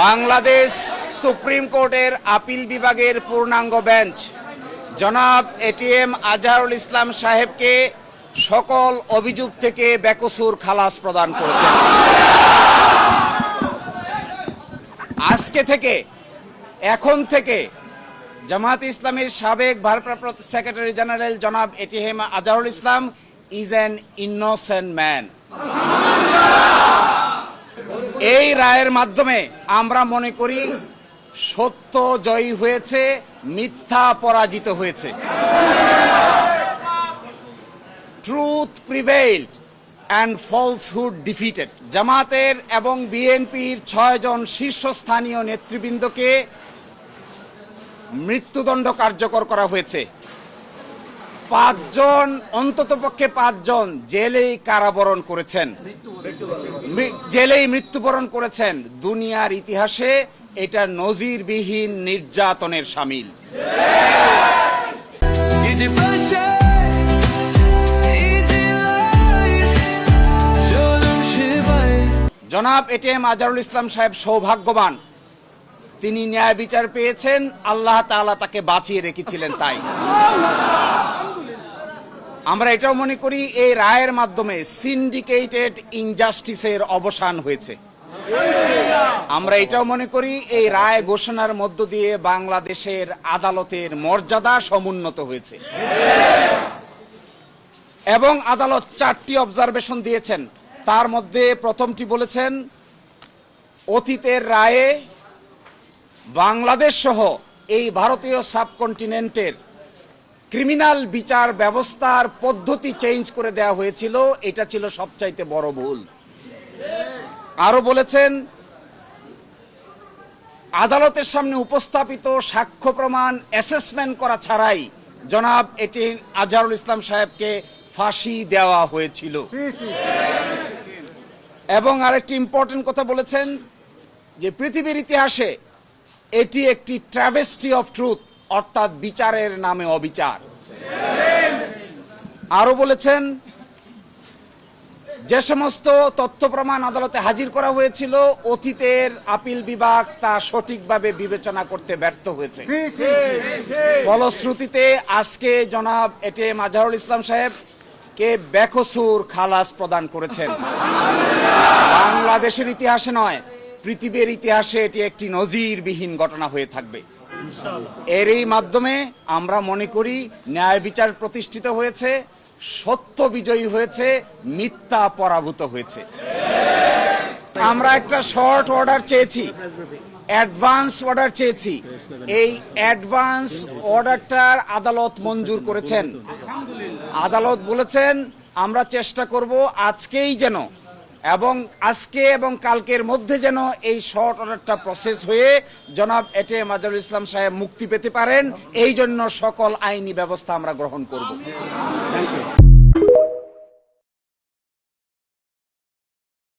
Bangladesh supreme কোর্টের appeal বিভাগের পূর্ণাঙ্গ বেঞ্চ। জনাব এটিএম আজহারুল ইসলাম সাহেবকে সকল অভিযোগ থেকে বেকসুর খালাস প্রদান করেছেন। আজকে থেকে, এখন থেকে জামাত ইসলামের সাবেক ভারপ্রাপ্ত সেক্রেটারি জেনারেল জনাব ATM Azharul Islam is an innocent man. এই রায়ের মাধ্যমে আমরা মনে করি সত্য জয়ী হয়েছে, মিথ্যা পরাজিত হয়েছে। Truth prevailed and falsehood defeated জামাতের এবং বিএনপির ছয়জন শীর্ষস্থানীয় নেতৃবৃন্দকে মৃত্যুদণ্ড কার্যকর করা হয়েছে। পাঁচজন, অন্তত পক্ষে পাঁচজন জেলেই কারাবরণ করেছেন। জেলেই মৃত্যুবরণ করেছেন। দুনিয়ার ইতিহাসে এটা নজিরবিহীন নির্যাতনের সামিল। জনাব এটি এম আজারুল ইসলাম সাহেব সৌভাগ্যবান। তিনি ন্যায় বিচার পেয়েছেন, আল্লাহ তাকে বাঁচিয়ে রেখেছিলেন তাই। আমরা এটাও মনে করি এই রায়ের মাধ্যমে সিন্ডিকেটেড ইনজাস্টিসের অবসান হয়েছে। আমরা এটাও মনে করি এই রায় ঘোষণার মধ্য দিয়ে বাংলাদেশের আদালতের মর্যাদা সমুন্নত হয়েছে। এবং আদালত চারটি অবজারভেশন দিয়েছেন। তার মধ্যে প্রথমটি বলেছেন, অতীতের রায়ে বাংলাদেশ সহ এই ভারতীয় সাবকন্টিনেন্টের ক্রিমিনাল বিচার ব্যবস্থার পদ্ধতি চেঞ্জ করে দেওয়া হয়েছিল এটা ছিল সবচাইতে বড় ভুল। আরও বলেছেন আদালতের সামনে উপস্থাপিত সাক্ষ্য প্রমাণ অ্যাসেসমেন্ট করা ছাড়াই জনাব এটি আজহারুল ইসলাম সাহেবকে ফাঁসি দেওয়া হয়েছিল। এবং আরেকটি ইম্পর্টেন্ট কথা বলেছেন যে পৃথিবীর ইতিহাসে এটি একটি ট্রাভেস্টি অফ ট্রুথ অর্থাৎ বিচারের নামে অবিচার। আরও বলেছেন যে সমস্ত তথ্য প্রমাণ আদালতে হাজির করা হয়েছিল অতীতের আপিল বিভাগ তা সঠিকভাবে বিবেচনা করতে ব্যর্থ হয়েছে। ফলশ্রুতিতে আজকে জনাব এটে মাজহারুল ইসলাম সাহেব কে বেকসুর খালাস প্রদান করেছেন। বাংলাদেশের ইতিহাসে নয় পৃথিবীর ইতিহাসে এটি একটি নজিরবিহীন ঘটনা হয়ে থাকবে। এরই মাধ্যমে আমরা মনে করি ন্যায় বিচার প্রতিষ্ঠিত হয়েছে, সত্য বিজয়ী হয়েছে, মিথ্যা পরাভূত হয়েছে। আমরা একটা শর্ট অর্ডার চেয়েছি, অ্যাডভান্স অর্ডার চেয়েছি। এই অ্যাডভান্স অর্ডারটার আদালত মঞ্জুর করেছেন। আদালত বলেছেন, আমরা চেষ্টা করব আজকেই যেন এবং আজকে এবং কালকের মধ্যে যেন এই শর্ট অর্ডারটা প্রসেস হয়ে জনাব এটে মাজারুল ইসলাম সাহেব মুক্তি পেতে পারেন এই জন্য সকল আইনি ব্যবস্থা আমরা গ্রহণ করব।